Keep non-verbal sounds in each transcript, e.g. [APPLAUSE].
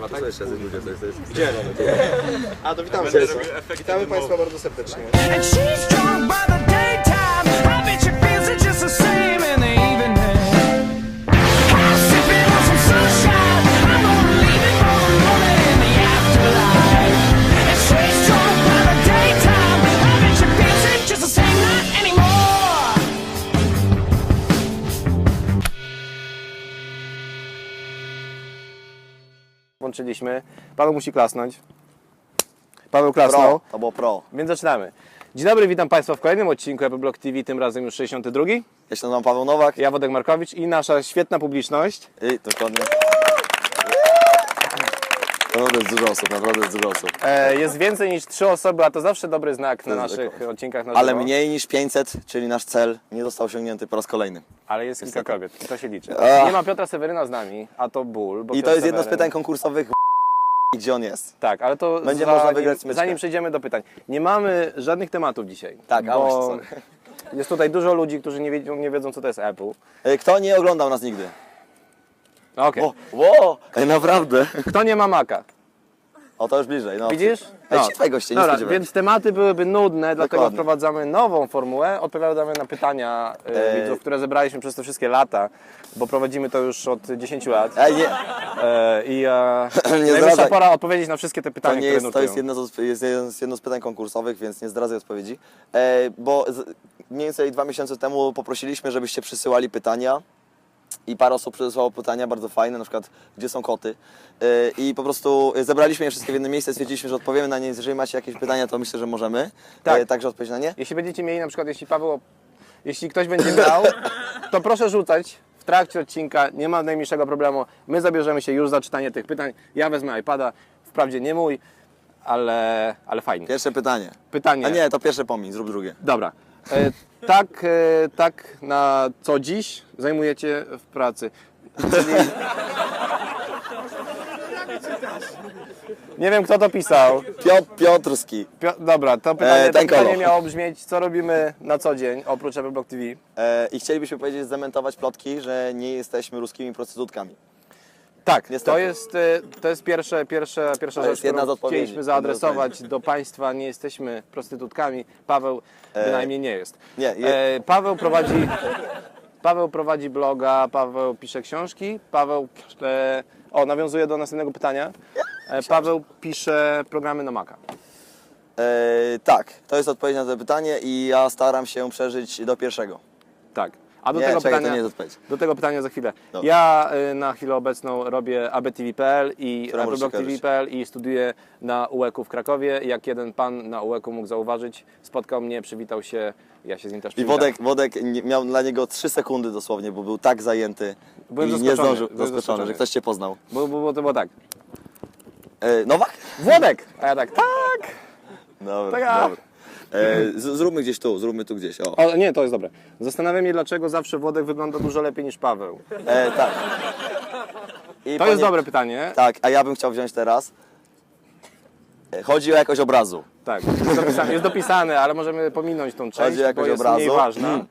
nagrywa, tak? Jeszcze ludzie, to jest. Gdzie? A, to witamy Państwa. Witamy. Państwa bardzo serdecznie. Włączyliśmy. Paweł musi klasnąć. Paweł klasnął, Pro, to było pro. więc zaczynamy. Dzień dobry, witam Państwa w kolejnym odcinku Apple Block TV, tym razem już 62. Ja się nazywam Paweł Nowak Ja Wodek Markowicz i nasza świetna publiczność. i dokładnie... Naprawdę jest dużo osób, naprawdę jest dużo osób. E, jest więcej niż trzy osoby, a to zawsze dobry znak na naszych odcinkach na Ale żywo. mniej niż 500, czyli nasz cel, nie został osiągnięty po raz kolejny. Ale jest kilka kobiet i to się liczy. Ach. Nie ma Piotra Seweryna z nami, a to ból. Bo I to Piotr jest jedno z Seweryn- pytań konkursowych [LAUGHS] gdzie on jest. Tak, ale to Będzie zanim, można wygrać smyczkę. zanim przejdziemy do pytań. Nie mamy żadnych tematów dzisiaj. Tak, a bo właśnie, sorry. jest tutaj dużo ludzi, którzy nie wiedzą, nie wiedzą co to jest Apple. E, Kto nie oglądał nas nigdy? Okej. O, Ej, naprawdę? Kto nie ma Maca? O, to już bliżej. No. Widzisz? Ej, ciekawe goście, nie Dobra, spodziewałem więc tematy byłyby nudne, dlatego Dokładnie. wprowadzamy nową formułę. Odpowiadamy na pytania e, widzów, które zebraliśmy przez te wszystkie lata, bo prowadzimy to już od 10 lat. Ej, nie, E, I e, [CLEARS THROAT] Nie najwyższa zdradzaj. pora odpowiedzieć na wszystkie te to pytania, nie które jest, to nurtują. jest jedno, z, jest jedno z- jedno z pytań konkursowych, więc nie zdradzaj odpowiedzi. E, bo z, mniej więcej dwa miesiące temu poprosiliśmy, żebyście przysyłali pytania. I parę osób przysłało pytania bardzo fajne, na przykład gdzie są koty. E, I po prostu zebraliśmy je wszystkie w jedno miejsce, stwierdziliśmy, że odpowiemy na nie. Jeżeli macie jakieś pytania, to myślę, że możemy. Tak. E, także odpowiedzieć na nie. Jeśli będziecie mieli na przykład, jeśli Paweł, jeśli ktoś będzie miał, to proszę rzucać w trakcie odcinka, nie ma najmniejszego problemu. My zabierzemy się już za czytanie tych pytań. Ja wezmę iPada, wprawdzie nie mój, ale, ale fajnie. Pierwsze pytanie. Pytanie. A nie, to pierwsze pomiń, zrób drugie. Dobra. E, tak, e, tak na co dziś zajmujecie w pracy. Czyli... Nie wiem, kto to pisał. Piotr Piotrski. Pio- Dobra, to pytanie, E, to pytanie miało brzmieć, co robimy na co dzień, oprócz Apple Block TV. E, I chcielibyśmy powiedzieć, zdementować plotki, że nie jesteśmy ruskimi prostytutkami. Tak, Niestety. to jest, e, to jest pierwsze, pierwsze, pierwsza To rzecz, jedna którą chcieliśmy zaadresować do Państwa. Nie jesteśmy prostytutkami. Paweł bynajmniej nie jest. nie, je- E, Paweł prowadzi... Paweł prowadzi bloga, Paweł pisze książki, Paweł, e, o nawiązuje do następnego pytania, e, Paweł pisze programy na Maca. E, tak, to jest odpowiedź na to pytanie i ja staram się przeżyć do pierwszego. Tak. A do Nie, tego czekaj, pytania. Do tego pytania za chwilę. Dobra. Ja y, na chwilę obecną robię abtv.pl i appleblog.tv.pl i studiuję na UEK w Krakowie. Jak jeden pan na UEK mógł zauważyć, spotkał mnie, przywitał się, ja się z nim też I. Wodek, Wodek miał dla niego 3 sekundy dosłownie, bo był tak zajęty Byłem i nie zdążył, byłem zaskoczony, zaskoczony. że ktoś Cię poznał. Bo, bo, bo to było tak. E, Nowak? Włodek! A ja tak, tak! Dobra, Tak, dobra. E, z, zróbmy gdzieś tu, zróbmy tu gdzieś, o. O, nie, to jest dobre. Zastanawiam się, dlaczego zawsze Włodek wygląda dużo lepiej niż Paweł. E, tak. I To jest dobre pytanie. Tak, a ja bym chciał wziąć teraz. E, Chodzi o jakość obrazu. Tak, jest dopisane, jest dopisane ale możemy pominąć tą część, Chodzi o bo jakość jest obrazu. mniej ważna. Mm.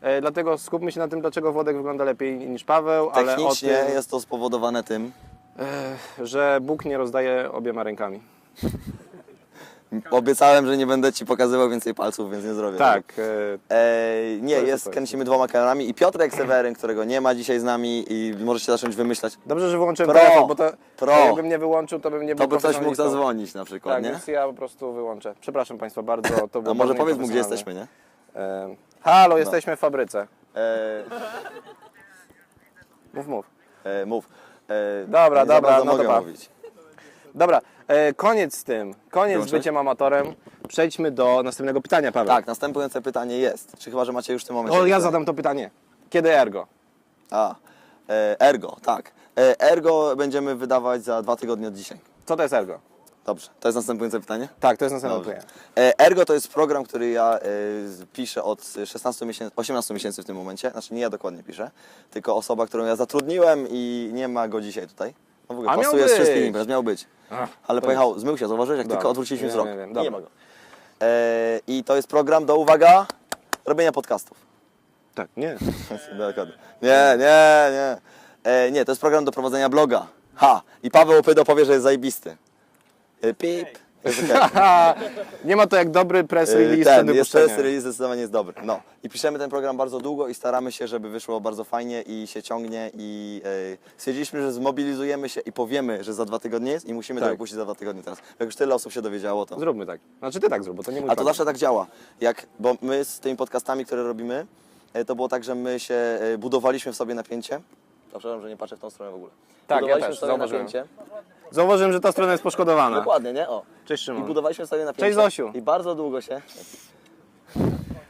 E, dlatego skupmy się na tym, dlaczego Włodek wygląda lepiej niż Paweł, ale o Technicznie tym, jest to spowodowane tym, e, że Bóg nie rozdaje obiema rękami. Obiecałem, że nie będę ci pokazywał więcej palców, więc nie zrobię. Tak, e, nie, jest kręcimy dwoma kamerami i Piotrek Seweryn, którego nie ma dzisiaj z nami i możecie zacząć wymyślać. dobrze, że wyłączyłem Pro, telefon, bo to, pro. jakbym nie wyłączył, to bym nie był To by ktoś mógł zadzwonić na przykład, Tak, nie? więc ja po prostu wyłączę. Przepraszam Państwa bardzo, to było A może bardzo powiedz mu, gdzie jesteśmy, nie? E, halo, jesteśmy w fabryce. E, Mów, mów. e, mów. E, Dobra, dobra, no to mówić. Dobra, e, koniec z tym. Koniec z byciem amatorem. Przejdźmy do następnego pytania, Paweł. Tak, następujące pytanie jest. Czy chyba, że macie już w tym momencie? O, ja pytanie? zadam to pytanie. Kiedy ergo? A, e, Ergo, tak. E, Ergo będziemy wydawać za dwa tygodnie od dzisiaj. Co to jest ergo? Dobrze, to jest następujące pytanie? Tak, to jest następne Dobrze. pytanie. E, Ergo to jest program, który ja e, z- piszę od 16 miesięcy, 18 miesięcy w tym momencie. Znaczy nie ja dokładnie piszę, tylko osoba, którą ja zatrudniłem i nie ma go dzisiaj tutaj. No w ogóle A miał pasuje z wszystkimi być. miał być. Ach, Ale to pojechał, zmył się, zauważyłeś, jak Dobra. tylko odwróciliśmy Wiem, wzrok. wiem, wiem. nie Dobra. ma go. E, I to jest program do, uwaga, robienia podcastów. Tak, nie. [LAUGHS] Dokładnie. Nie, nie, nie. E, nie, to jest program do prowadzenia bloga. Ha! I Paweł Opydo powie, że jest zajebisty. Y, Pip. [LAUGHS] Nie ma to jak dobry press Y, release Ten, jest press release zdecydowanie jest dobry. No. I piszemy ten program bardzo długo i staramy się, żeby wyszło bardzo fajnie i się ciągnie i y, stwierdziliśmy, że zmobilizujemy się i powiemy, że za dwa tygodnie jest i musimy Tak. to wypuścić za dwa tygodnie teraz. Jak już tyle osób się dowiedziało, to... Zróbmy tak. Znaczy ty tak zrób, bo to nie mój A to program. zawsze tak działa. Jak, bo my z tymi podcastami, które robimy, e, to było tak, że my się e, budowaliśmy w sobie napięcie. Przepraszam, że nie patrzę w tą stronę w ogóle. Tak, ja budowaliśmy też, w sobie zauważyłem. napięcie. Zauważyłem, że ta strona jest poszkodowana. Dokładnie, nie? O. Cześć I Szymon. budowaliśmy sobie napięcie. Cześć, Zosiu. I bardzo długo się...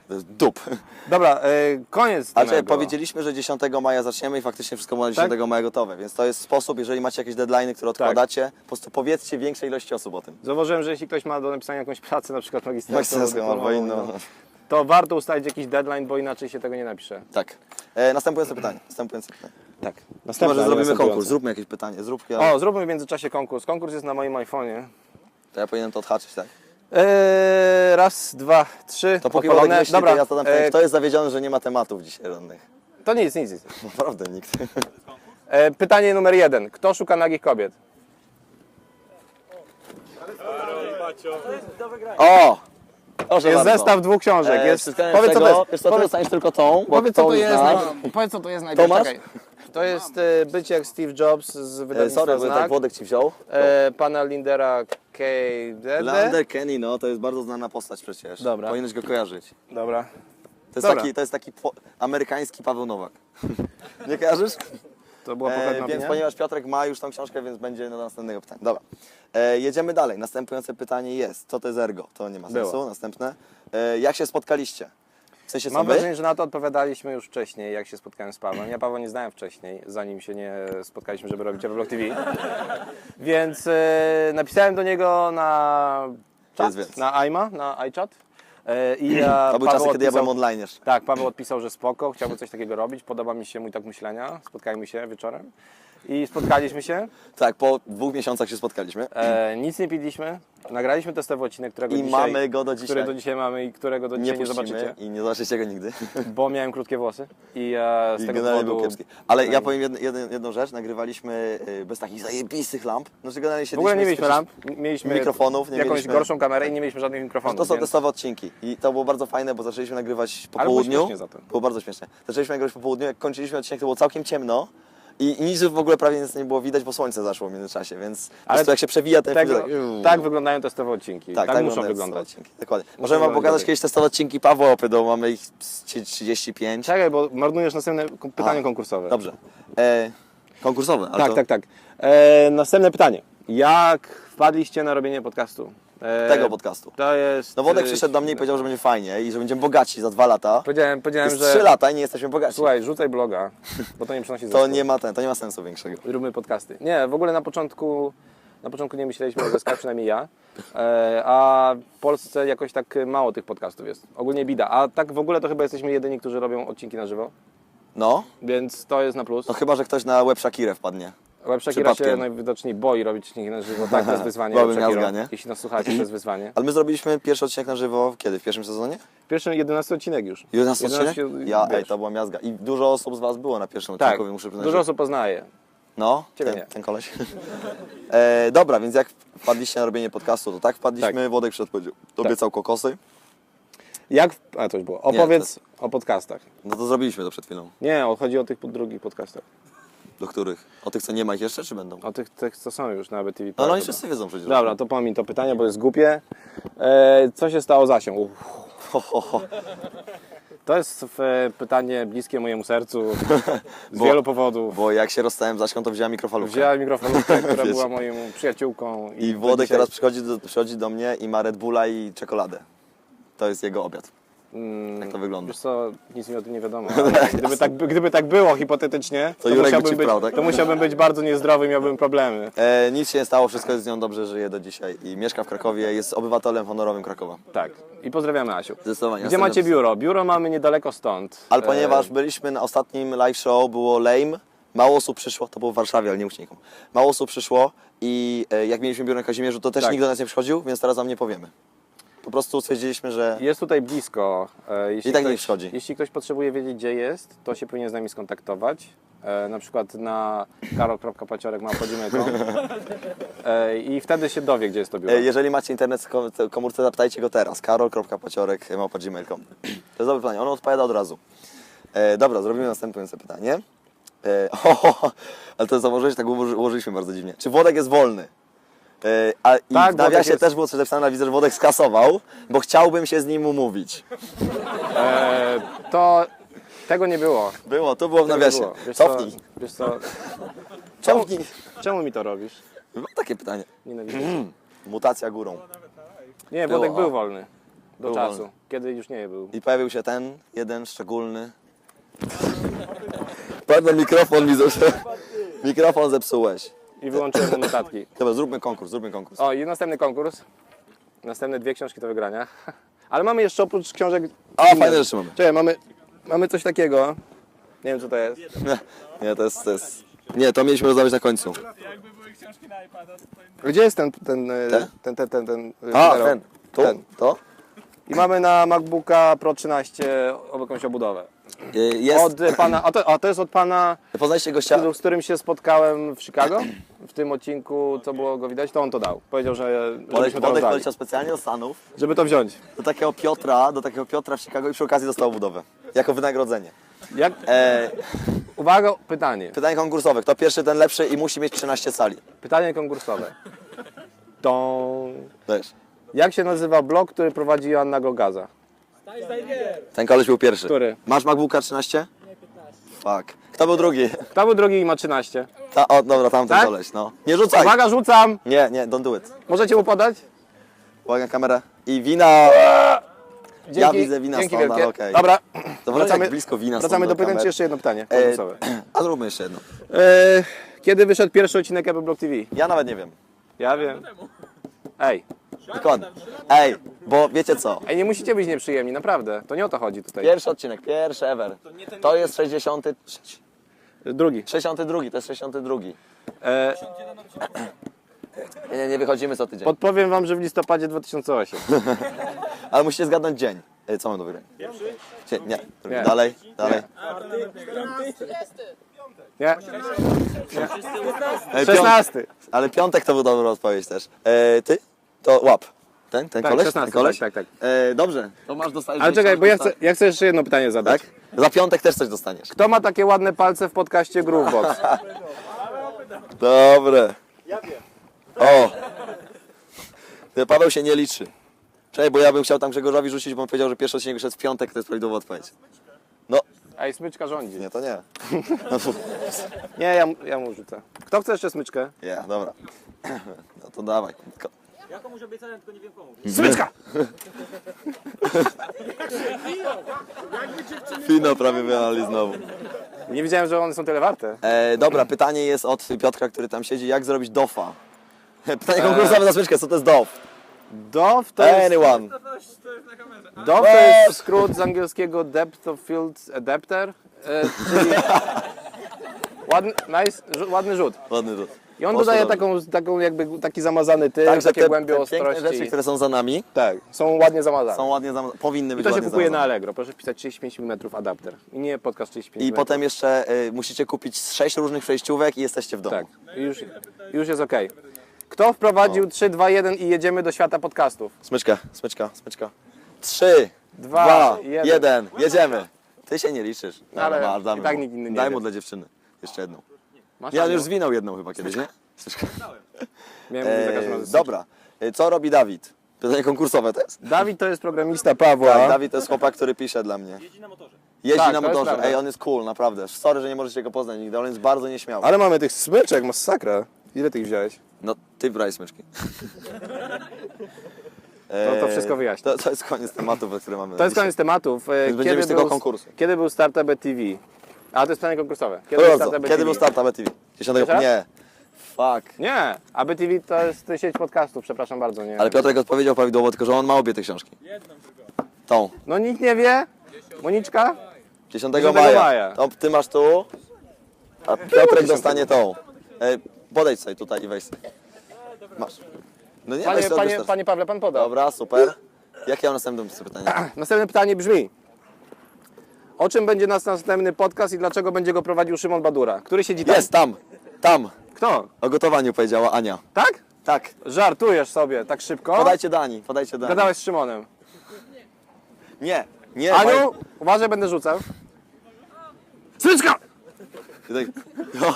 To jest dup. Dobra, y, koniec czekaj, tego. powiedzieliśmy, że 10 maja zaczniemy i faktycznie wszystko było na Tak? 10 maja gotowe, więc to jest sposób, jeżeli macie jakieś deadlines, które odkładacie, po prostu powiedzcie większej ilości osób o tym. Zauważyłem, że jeśli ktoś ma do napisania jakąś pracę, na przykład magisterską, Magisterską albo dyplomową, inną. no, to warto ustalić jakiś deadline, bo inaczej się tego nie napisze. Tak. E, następujące pytanie. Następujące pytanie. Tak. Chyba, Następne, że ale zrobimy konkurs. Zróbmy jakieś pytanie. Zrób, ja, O, zróbmy w międzyczasie konkurs. Konkurs jest na moim iPhone'ie. to ja powinienem to odhaczyć, tak? Eee, raz, dwa, trzy. To póki. Wodek myśli, Dobra, to ja zadam pytanie, e, kto jest zawiedziony, że nie ma tematów dzisiaj żadnych? to nic, nic, nic. [LAUGHS] Naprawdę nikt. E, pytanie numer jeden. Kto szuka nagich kobiet? O! Proszę Jest bardzo. zestaw dwóch książek. E, jest, powiedz co to jest. Wiesz co, ty Powiedz, dostaniesz tylko tą, bo powiedz co tą to jest. naj- Powiedz co to jest najpierw. Czekaj. To jest e, bycie jak Steve Jobs z E, wydawnictwa Sorry, bo Znak. tak Wodek ci wziął. e, pana Lindera K. Lander Kenny, no to jest bardzo znana postać przecież. Dobra. Powinieneś go kojarzyć. Dobra. To jest Dobra. taki, to jest taki po, amerykański Paweł Nowak. [LAUGHS] nie kojarzysz? To była E, więc opinia? ponieważ Piotrek ma już tą książkę, więc będzie do następnego pytania. Dobra. E, jedziemy dalej. Następujące pytanie jest, co to jest ergo? To nie ma sensu. Było. Następne. E, jak się spotkaliście? W sensie Mam wrażenie, że na to odpowiadaliśmy już wcześniej, jak się spotkałem z Pawłem. Ja Pawła nie znałem wcześniej, zanim się nie spotkaliśmy, żeby robić Vlog TV. [LAUGHS] Więc e, napisałem do niego na czat, na iMa, na iChat. E, I [CLEARS THROAT] ja To były Paweł czasy, kiedy ja byłem online jeszcze. Tak, Paweł odpisał, że spoko, chciałby coś takiego robić, podoba mi się mój tak myślenia, spotkajmy się wieczorem. I spotkaliśmy się, Tak, po dwóch miesiącach się spotkaliśmy. e, nic nie piliśmy, nagraliśmy testowy odcinek, którego I dzisiaj, mamy go do dzisiaj. który do dzisiaj mamy i którego do nie dzisiaj nie, puścimy zobaczycie, i nie zobaczycie go nigdy. bo miałem krótkie włosy i e, z I tego generalnie był powodu... kiepski. Ale ja Tak. powiem jedno, jedną, jedną rzecz, nagrywaliśmy y, bez takich zajebistych lamp. Znaczy generalnie W ogóle nie mieliśmy lamp, mieliśmy mikrofonów, nie jakąś mieliśmy- gorszą kamerę i nie mieliśmy żadnych mikrofonów. To są więc... testowe odcinki i to było bardzo fajne, bo zaczęliśmy nagrywać po Ale było południu. śmiesznie za to. Było bardzo śmieszne. Zaczęliśmy nagrywać po południu, jak kończyliśmy odcinek, to było całkiem ciemno. I, I nic w ogóle prawie nic nie było widać, bo słońce zaszło w międzyczasie, więc Ale prostu jak się przewija ten Tak, film, tak wyglądają testowe odcinki. Tak, muszą wyglądają wyglądać. testowe Odcinki. Dokładnie. Możemy wam wyglądać pokazać kiedyś testowe odcinki Pawła Opydą, mamy ich z 35. Czekaj, bo marnujesz następne pytanie konkursowe. Dobrze. E, konkursowe, ale Tak, to tak, tak. E, następne pytanie. Jak wpadliście na robienie podcastu? E, tego podcastu. To jest... No Wodek e, przyszedł do mnie i powiedział, że będzie fajnie i że będziemy bogaci za dwa lata. Powiedziałem, powiedziałem Jest że... trzy lata i nie jesteśmy bogaci. Słuchaj, rzucaj bloga, bo to nie przynosi [LAUGHS] To zysku. nie ma ten, to nie ma sensu większego. Róbmy podcasty. Nie, w ogóle na początku, na początku nie myśleliśmy o zyskach, przynajmniej ja. E, a w Polsce jakoś tak mało tych podcastów jest. Ogólnie bida. A tak w ogóle to chyba jesteśmy jedyni, którzy robią odcinki na żywo. No, Więc to jest na plus. no chyba, że ktoś na łeb Shakirę wpadnie. Web Shakira się najwidoczniej boi robić odcinki na żywo. Tak, to jest [LAUGHS] wyzwanie. Byłaby miazga, nie? Jeśli nas słuchacie, to jest wyzwanie. Ale my zrobiliśmy pierwszy odcinek na żywo kiedy? W pierwszym sezonie? Pierwszy 11 odcinek już. 11 odcinek? 11, Ja, wiesz. ej, to była miazga. I dużo osób z was było na pierwszym Tak, odcinku, muszę przyznać. dużo osób poznaje. No, Ciebie ten, nie. ten koleś. [LAUGHS] e, dobra, więc jak wpadliście na robienie podcastu, to tak wpadliśmy, Tak. Wodek przedpowiedział. Obiecał kokosy. Jak... A, to już było. Opowiedz o podcastach. No to zrobiliśmy to przed chwilą. Nie, chodzi o tych drugich podcastach. Do których? O tych, co nie ma ich jeszcze, czy będą? O tych, tych co są już na ABTV. No, no oni wszyscy wiedzą przecież. Dobra, to pomiń to pytanie, bo jest głupie. E, co się stało z Asią? Uff. Ho, ho, ho. To jest e, pytanie bliskie mojemu sercu z Bo- wielu powodów. Bo jak się rozstałem z Aśką, to wzięła mikrofalówkę. Wzięła mikrofalówkę, która [LAUGHS] była moją przyjaciółką. I do Włodek dzisiaj- teraz przychodzi do, przychodzi do mnie i ma Red Bulla i czekoladę. To jest jego obiad. Mm, Jak to wygląda? Wiesz co, nic mi o tym nie wiadomo. [LAUGHS] Gdyby tak, gdyby tak było hipotetycznie, to, by musiałbym być, brał, tak? to musiałbym być bardzo niezdrowy i miałbym problemy. E, nic się nie stało, wszystko jest z nią dobrze, żyje do dzisiaj. I mieszka w Krakowie, jest obywatelem honorowym Krakowa. Tak. I pozdrawiamy Asiu. Zdecydowanie. Gdzie macie biuro? Biuro mamy niedaleko stąd. Ale E, ponieważ byliśmy na ostatnim live show, było lame, mało osób przyszło, to było w Warszawie, ale nie ucznikom. Mało osób przyszło i e, jak mieliśmy biuro na Kazimierzu, to też Tak. nikt do nas nie przychodził, więc teraz wam nie powiemy. Po prostu stwierdziliśmy, że Jest tutaj blisko. E, Jeśli I tak nie ktoś, wchodzi. Jeśli ktoś potrzebuje wiedzieć, gdzie jest, to się powinien z nami skontaktować. e, na przykład na karol.paciorek.gmail.com [LAUGHS] e, i wtedy się dowie, gdzie jest to biuro. E, Jeżeli macie internet w kom- w komórce, zapytajcie go teraz. karol.paciorek.gmail.com To jest dobre pytanie, on odpowiada od razu. E, dobra, zrobimy następujące pytanie. E, [LAUGHS] o, ale to założyłeś, tak ułoży- ułożyliśmy bardzo dziwnie. Czy Włodek jest wolny? E, a, I Tak, w nawiasie jest- też było coś napisane, widzę, że Włodek skasował, bo chciałbym się z nim umówić. E, to tego nie było. Było, to było w nawiasie. było. Wiesz co, Cofnij. wiesz co, czemu, czemu mi to robisz? Mam takie pytanie. Nienawidzę. [CLEARS THROAT] Mutacja górą. Nie, o. był wolny. Do Był czasu, wolny. kiedy już nie był. I pojawił się ten, jeden szczególny. Pardon, mikrofon mi zepsułeś. Mikrofon zepsułeś. I wyłączyłem mu notatki. Dobra, zróbmy konkurs, zróbmy konkurs. O, i następny konkurs. Następne dwie książki do wygrania. [LAUGHS] Ale mamy jeszcze oprócz książek... A, inne. fajne rzeczy mamy. Czekaj, mamy, mamy coś takiego. Nie wiem, co to jest. Nie, [LAUGHS] nie, to jest, to jest... Nie, to mieliśmy rozmawiać na końcu. Gdzie jest ten, ten, Te? ten, ten, ten, ten, e, A, ten. Tu? Ten. To? I mamy na MacBooka Pro 13 o- jakąś obudowę. Y, Jest... Od pana, a to, a to jest od pana, Poznaliście gościa? z którym się spotkałem w Chicago. W tym odcinku, co było go widać, to on to dał. Powiedział, że Wodek, to Wodek poleciał specjalnie do Stanów, Żeby to wziąć. do takiego Piotra, do takiego Piotra w Chicago i przy okazji dostał budowę. Jako wynagrodzenie. Jak, E, uwaga, pytanie. pytanie konkursowe. Kto pierwszy, ten lepszy i musi mieć 13 sali. Pytanie konkursowe. To Wiesz, jak się nazywa blog, który prowadzi Joanna Gogaza? ten koleś był pierwszy. Który? Masz MacBooka 13? Nie, 15. Fuck. Kto był drugi? Kto był drugi i ma 13? Ta, o, dobra, tamten Tak? koleś, no. Nie rzucaj! Uwaga, rzucam! Nie, nie, don't do it. Możecie mu podać? Uwaga, kamerę. I wina. Dzięki, Ja widzę wina Dzięki stąd, ale wielkie. okej. Dobra, To wracamy, blisko wina wracamy do pytań, czy jeszcze jedno pytanie E, [CLEARS THROAT] a zróbmy jeszcze jedno. E, kiedy wyszedł pierwszy odcinek Apple Block TV? Ja nawet nie wiem. Ja wiem. Ej, Dokładnie. Ej, bo wiecie co? ej, nie musicie być nieprzyjemni, naprawdę. To nie o to chodzi tutaj. Pierwszy odcinek, pierwszy ever. To jest 63. Drugi. 62, to jest 62. E, Nie, nie, nie wychodzimy co tydzień. podpowiem wam, że w listopadzie 2008. [LAUGHS] Ale musicie zgadnąć dzień. E, Co mam do wygrania? Pierwszy? Nie, drugi. Nie. Dalej, dalej. Nie? E, piąt- 16. Ale piątek to był dobra odpowiedź też. E, ty? To łap. Ten, ten Tak, koleś? 16, ten koleś? tak, tak, E, dobrze. To masz dostać. Ale czekaj, bo ja chcę, ja chcę jeszcze jedno pytanie zadać. Tak? Za piątek też coś dostaniesz. Kto ma takie ładne palce w podcaście Groovebox? [LAUGHS] Dobre. Ja wiem. O! Ty, Paweł się nie liczy. Czekaj, bo ja bym chciał tam Grzegorzowi rzucić, bo on powiedział, że pierwszy odcinek wyszedł w piątek, to jest prawidłowa odpowiedź. No, Ej, smyczka rządzi. nie, to nie. [LAUGHS] Nie, ja, ja mu rzucę. Kto chce jeszcze smyczkę? Nie, dobra. No to dawaj. Ko- Ja komuś obiecałem, tylko nie wiem komu. Smyczka! Fino prawie wyjechali znowu. Nie wiedziałem, że one są tyle warte. E, dobra, pytanie jest od Piotrka, który tam siedzi. Jak zrobić dofa? [LAUGHS] Pytanie konkursowe na smyczkę, co to jest dof? DOF to jest, Anyone. DOF to jest skrót z angielskiego Depth of Field Adapter, e, czyli [LAUGHS] ładny, nice, ładny rzut. Ładny rzut. I on dodaje taką, taką jakby taki zamazany tył, Także takie te, głębie te ostrości. piękne rzeczy, które są za nami, Tak, są ładnie zamazane. są ładnie zam- powinny I być to się kupuje na zamazane. Allegro. Proszę wpisać 35 mm adapter. I nie podcast 35 I mm. potem jeszcze y, musicie kupić sześć różnych przejściówek i jesteście w domu. Tak, i już, już jest ok. Kto wprowadził 3, 2, 1 i jedziemy do świata podcastów? Smyczka, smyczka, smyczka. Trzy, Dwa, dwa, jeden. jeden. jedziemy. Ty się nie liczysz. No, Ale damy i tak nikt inny nie Daj mu dla dziewczyny. Jeszcze jedną. Masz Ja już zwinął jedną chyba kiedyś, nie? [LAUGHS] Miałem mówić za każdym E, dobra. E, Co robi Dawid? Pytanie konkursowe to jest? Dawid to jest programista Pawła. Tak, Dawid to jest chłopak, który pisze dla mnie. Jeździ na motorze. Jeździ Tak, na to jest motorze. prawda. Ej, on jest cool, naprawdę. Sorry, że nie możecie go poznać nigdy, ale on jest bardzo nieśmiały. Ale mamy tych smyczek, masakra. Ile tych wziąłeś? No, ty braj smyczki. [LAUGHS] No to wszystko wyjaśni. To, to jest koniec tematów, które mamy To jest dzisiaj. koniec tematów. E, Więc będziemy z tego był, konkursu. Kiedy był Start AB TV? A, to jest pytanie konkursowe. Kiedy Proszę był Start AB Kiedy TV? był start ABTV? 10 Jeszcze? Nie. Fuck. Nie, AB TV to jest sieć podcastów, przepraszam bardzo. Nie. Ale Piotrek odpowiedział prawidłowo, tylko że on ma obie te książki. Tą. No nikt nie wie? Moniczka? 10, 10 maja. maja. To ty masz tu, a Piotrek dostanie tą. E, podejdź sobie tutaj i weź sobie. Masz. No nie, Panie, weź sobie panie, odbierz panie Pawle, pan podał. Dobra, super. Jakie mam następne pytanie? [CLEARS THROAT] Następne pytanie brzmi. O czym będzie nas następny podcast i dlaczego będzie go prowadził Szymon Badura? Który siedzi tam? Jest, tam, tam. Kto? O gotowaniu powiedziała Ania. Tak? Tak. Żartujesz sobie tak szybko? Podajcie Dani, podajcie Dani. Gadałeś z Szymonem. Nie, nie. Aniu, uważaj, będę rzucał. Smyczka! Tutaj- [LAUGHS] No,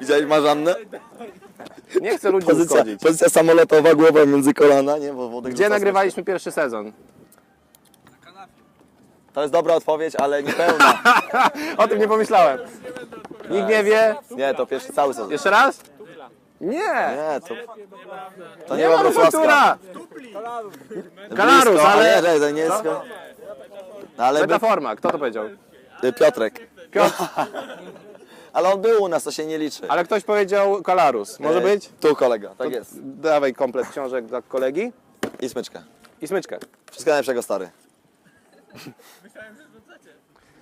widziałeś Marzannę? Nie chcę ludzi Pozycja, uszkodzić. pozycja samolotowa, głowa między kolana, nie? Bo Włodek Gdzie rzuca nagrywaliśmy pierwszy sezon? To jest dobra odpowiedź, ale niepełna. [LAUGHS] O tym nie pomyślałem. Nikt nie wie. Nie, to pierwszy cały sezon. Jeszcze raz? Nie! Nie, to... To nie, Nie ma Wrocławska. Kalarus, ale- Nie, to nie jest... No, ale. Metaforma, kto to powiedział? Piotrek. Piotr. [LAUGHS] Ale on był u nas, to się nie liczy. Ale ktoś powiedział Kalarus. Może E, być? Tu kolega, tak jest. Dawaj komplet książek dla kolegi I smyczkę. i smyczkę. Wszystko najlepszego, stary.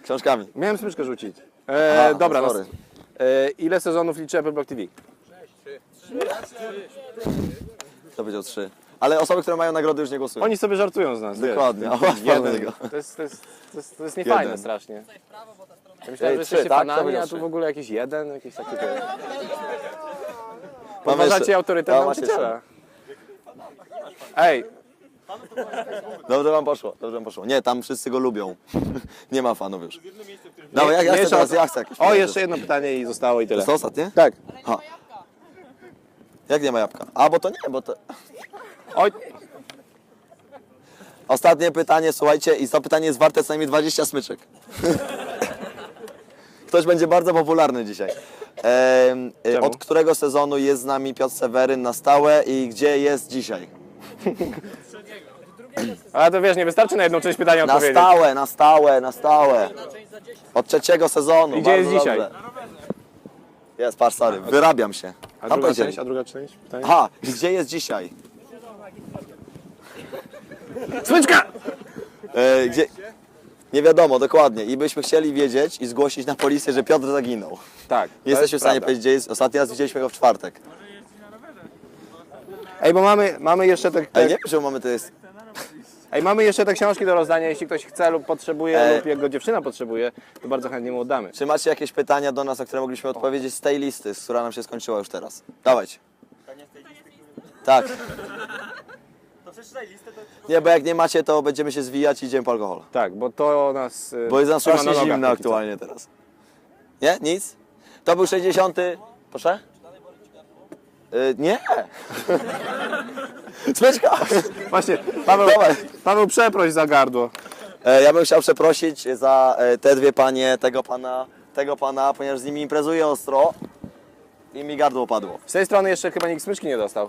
Książkami. Miałem smyczkę rzucić. E, Aha, dobra, sorry. nas, e, ile sezonów liczy Apple Block TV? To powiedział trzy. Ale osoby, które mają nagrody już nie głosują. Oni sobie żartują z nas. wiesz. Dokładnie, a Jeden. tego. To jest, to jest, to jest, to jest niefajne Jeden. strasznie. Ja myślałem, Ej, że trzy, jesteście tak? To fanami, powiedział a tu trzy. w ogóle jakiś jeden, jakiś taki... Mamy jeszcze- autorytet Ja, nauczyciela. Ej, Dobrze wam poszło, dobrze wam poszło. Nie, tam wszyscy go lubią. [LAUGHS] nie ma fanów już. Dawaj, ja, ja chcę teraz, o- ja chcę jakieś o jeszcze jedno pytanie i zostało i tyle. to ostatnie? Tak. Ha. Jak nie ma jabłka? A, bo to nie, bo to... Oj, Ostatnie pytanie, słuchajcie, i to pytanie jest warte co najmniej 20 smyczek. [LAUGHS] Ktoś będzie bardzo popularny dzisiaj. Em, Czemu? od którego sezonu jest z nami Piotr Seweryn na stałe i gdzie jest dzisiaj? [LAUGHS] ale to wiesz, nie wystarczy na jedną część pytania Na odpowiedzieć. stałe, na stałe, na stałe. Od trzeciego sezonu. I gdzie jest bardzo dzisiaj? dobrze. Jest, sorry, wyrabiam się. A Tam druga powiedzieli. część, a druga część pytania? Aha, i gdzie jest dzisiaj? Smyczka! E, gdzie... Nie wiadomo, dokładnie. I byśmy chcieli wiedzieć i zgłosić na policję, że Piotr zaginął. Tak. to Nie jesteśmy w jest stanie prawda. powiedzieć, gdzie jest. Ostatni raz widzieliśmy go w czwartek. Ej, bo mamy, mamy jeszcze te, te, Ale nie wiem, czemu mamy to jest. Ej, mamy jeszcze te książki do rozdania. Jeśli ktoś chce lub potrzebuje, E. lub jego dziewczyna potrzebuje, to bardzo chętnie mu oddamy. Czy macie jakieś pytania do nas, na które mogliśmy odpowiedzieć z tej listy, z która nam się skończyła już teraz? Dawajcie. Tak. To przeczytaj listę, to Nie, bo jak nie macie, to będziemy się zwijać i idziemy po alkohol. Tak, bo to nas. y, Bo jest nam trzyma na nogach zimno póki co. aktualnie teraz. Nie? Nic? To był 60. Proszę? Y, nie! [LAUGHS] Smyczka! [LAUGHS] Właśnie, Paweł, Dawaj. Paweł, przeproś za gardło. E, Ja bym chciał przeprosić za e, te dwie panie, tego pana, tego pana, ponieważ z nimi imprezuję ostro i mi gardło padło. Z tej strony jeszcze chyba nikt smyczki nie dostał.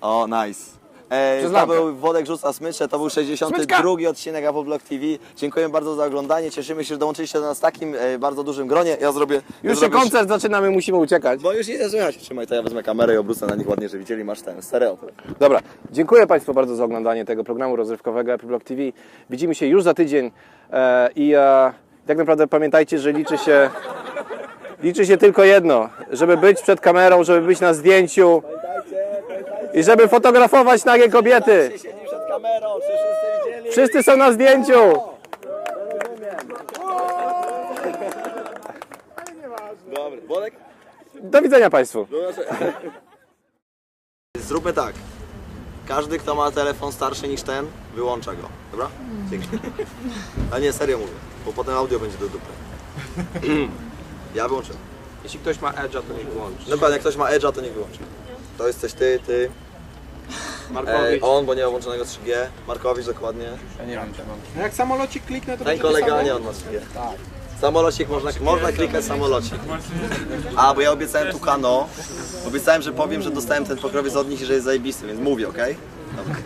O, nice. E, Przez to lampę. był Wodek Rzuca Smycze, to był 62 Smyczka! odcinek Apple Block TV. Dziękuję bardzo za oglądanie, cieszymy się, że dołączyliście do nas w takim e, bardzo dużym gronie. Ja zrobię... ja Już się zrobię- koncert zaczynamy, musimy uciekać. Bo już nie słychać. Trzymaj, to ja wezmę kamerę i obrócę na nich ładnie, żeby widzieli, masz ten stereo. Dobra, dziękuję Państwu bardzo za oglądanie tego programu rozrywkowego Apple Block TV. Widzimy się już za tydzień e, i e, tak naprawdę pamiętajcie, że liczy się, liczy się tylko jedno, żeby być przed kamerą, żeby być na zdjęciu i żeby fotografować nagie kobiety. Siedzi przed kamerą, czy wszyscy widzieli? Wszyscy są na zdjęciu. Dobry. Wodek? Do widzenia Państwu. Zróbmy tak. Każdy, kto ma telefon starszy niż ten, wyłącza go. Dobra? Dzięki. A nie, serio mówię, bo potem audio będzie do dupy. Ja wyłączę. Jeśli ktoś ma Edge'a, to niech włączy. Dokładnie, jak ktoś ma Edge'a, to niech wyłączy. To jesteś ty, ty, e, Markowicz. on, bo nie ma włączonego 3G, Markowicz dokładnie. No jak samolocik kliknę, to Ten będzie kolega nie, on ma 3G. Samolocik, można, można klikać samolocik. A, bo ja obiecałem tu kano. Obiecałem, że powiem, że dostałem ten pokrowiec od nich i że jest zajebisty, więc mówię, okej? Dobra.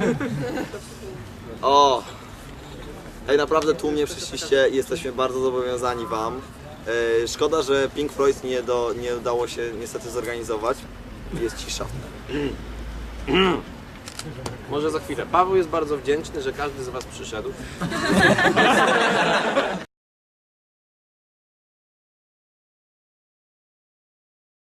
O! Ej, naprawdę tłumnie przyszliście i jesteśmy bardzo zobowiązani Wam. E, szkoda, że Pink Floyd nie, do, nie udało się niestety zorganizować. Jest cisza. [CLEARS THROAT] Może za chwilę. Paweł jest bardzo wdzięczny, że każdy z Was przyszedł.